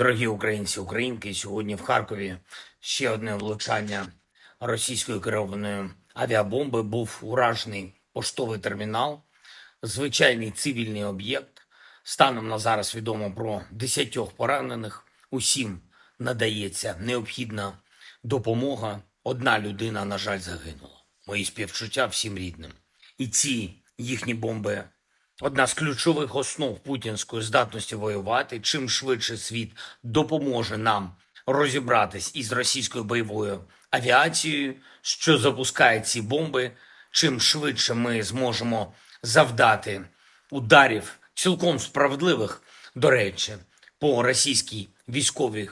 Дорогі українці, українки, сьогодні в Харкові ще одне влучання російської керованої авіабомби був уражений поштовий термінал, звичайний цивільний об'єкт. Станом на зараз відомо про 10 поранених. Усім надається необхідна допомога. Одна людина, на жаль, загинула. Мої співчуття всім рідним. І ці їхні бомби Одна з ключових основ путінської здатності воювати. Чим швидше світ допоможе нам розібратись із російською бойовою авіацією, що запускає ці бомби, чим швидше ми зможемо завдати ударів цілком справедливих, до речі, по російській військовій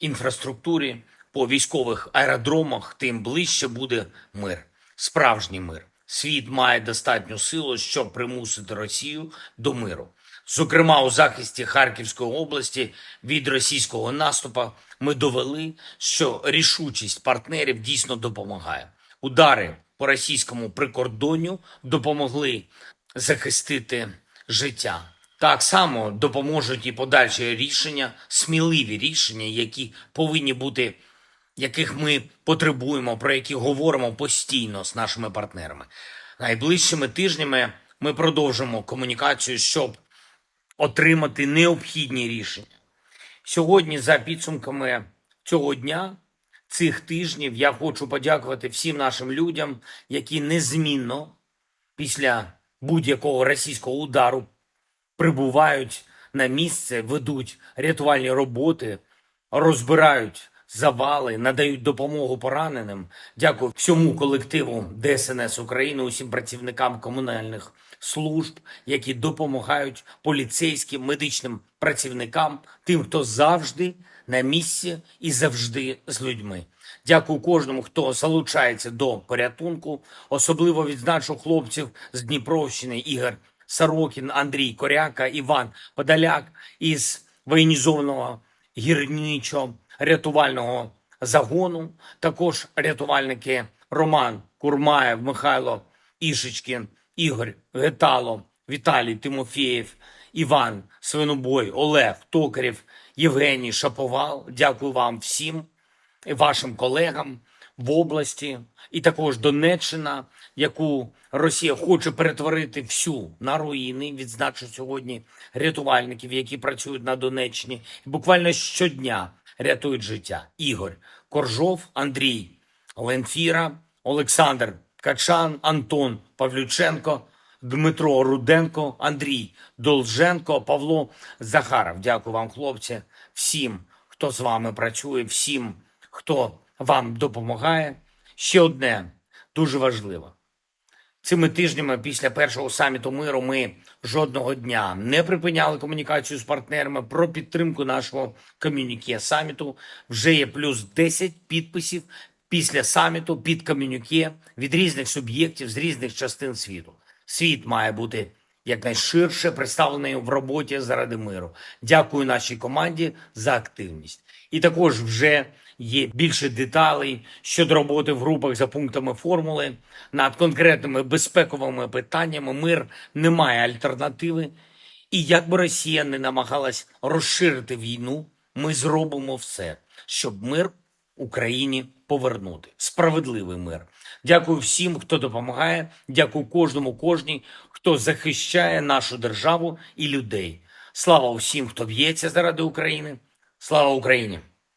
інфраструктурі, по військових аеродромах, тим ближче буде мир, справжній мир. Світ має достатню силу, щоб примусити Росію до миру. Зокрема, у захисті Харківської області від російського наступу ми довели, що рішучість партнерів дійсно допомагає. Удари по російському прикордонню допомогли захистити життя. Так само допоможуть і подальші рішення, сміливі рішення, які повинні бути яких ми потребуємо, про які говоримо постійно з нашими партнерами. Найближчими тижнями ми продовжимо комунікацію, щоб отримати необхідні рішення. Сьогодні, за підсумками цього дня, цих тижнів, я хочу подякувати всім нашим людям, які незмінно після будь-якого російського удару прибувають на місце, ведуть рятувальні роботи, розбирають завали, надають допомогу пораненим. Дякую всьому колективу ДСНС України, усім працівникам комунальних служб, які допомагають поліцейським, медичним працівникам, тим, хто завжди на місці і завжди з людьми. Дякую кожному, хто залучається до порятунку. Особливо відзначу хлопців з Дніпровщини Ігор Сорокін, Андрій Коряка, Іван Подоляк із воєнізованого гірничого рятувального загону. Також рятувальники Роман Курмаєв, Михайло Ішечкін, Ігор Гетало, Віталій Тимофєєв, Іван Свинобой, Олег Токарів, Євгеній Шаповал. Дякую вам всім і вашим колегам в області, і також Донеччина, яку Росія хоче перетворити всю на руїни. Відзначу сьогодні рятувальників, які працюють на Донеччині, буквально щодня рятують життя. Ігор Коржов, Андрій Ленфіра, Олександр Качан, Антон Павлюченко. Дмитро Руденко, Андрій Долженко, Павло Захаров. Дякую вам, хлопці, всім, хто з вами працює, всім, хто вам допомагає. Ще одне дуже важливо. Цими тижнями після першого саміту миру ми жодного дня не припиняли комунікацію з партнерами про підтримку нашого комюніке саміту. Вже є плюс 10 підписів після саміту під комюніке від різних суб'єктів з різних частин світу. Світ має бути якнайширше представлений в роботі заради миру. Дякую нашій команді за активність. І також вже є більше деталей щодо роботи в групах за пунктами формули над конкретними безпековими питаннями. Мир не має альтернативи. І як би Росія не намагалась розширити війну, ми зробимо все, щоб мир Україні повернути справедливий мир. Дякую всім, хто допомагає. Дякую кожному, кожній, хто захищає нашу державу і людей. Слава усім, хто б'ється заради України. Слава Україні!